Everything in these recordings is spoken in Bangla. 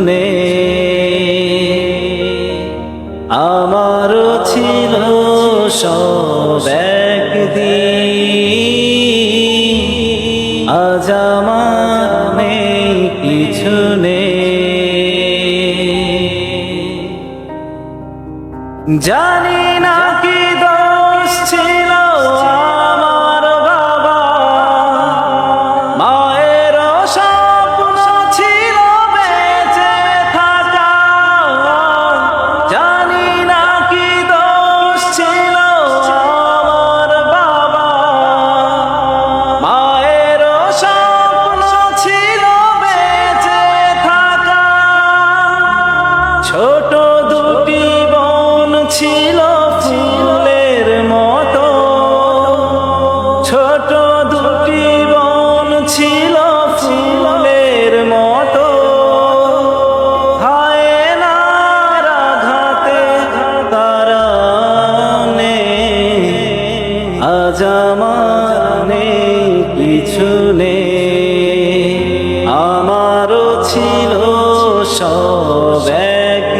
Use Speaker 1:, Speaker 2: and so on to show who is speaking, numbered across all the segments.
Speaker 1: নেই। আমারও ছিল সব একদিন। আজ আমার নেই কিছু নেই। জানি না ছোট দুটি বন ছিল ফুলের মতো। ছোট দুটি বন ছিল ফুলের মতো। হায় না রাধাতে তারা আজ আমার কিছু আমারও ছিল সব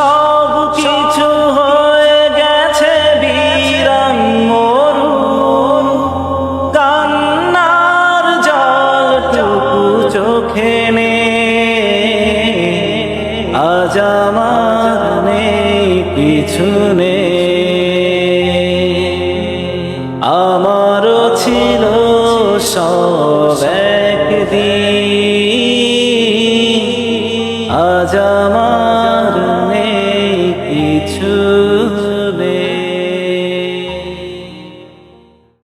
Speaker 1: সব কিছু হয়ে গেছে বিরান মরু কান্নার জলটুকু চোখে নে। আজ আমার আমারও ছিল সব একদিন। আজ to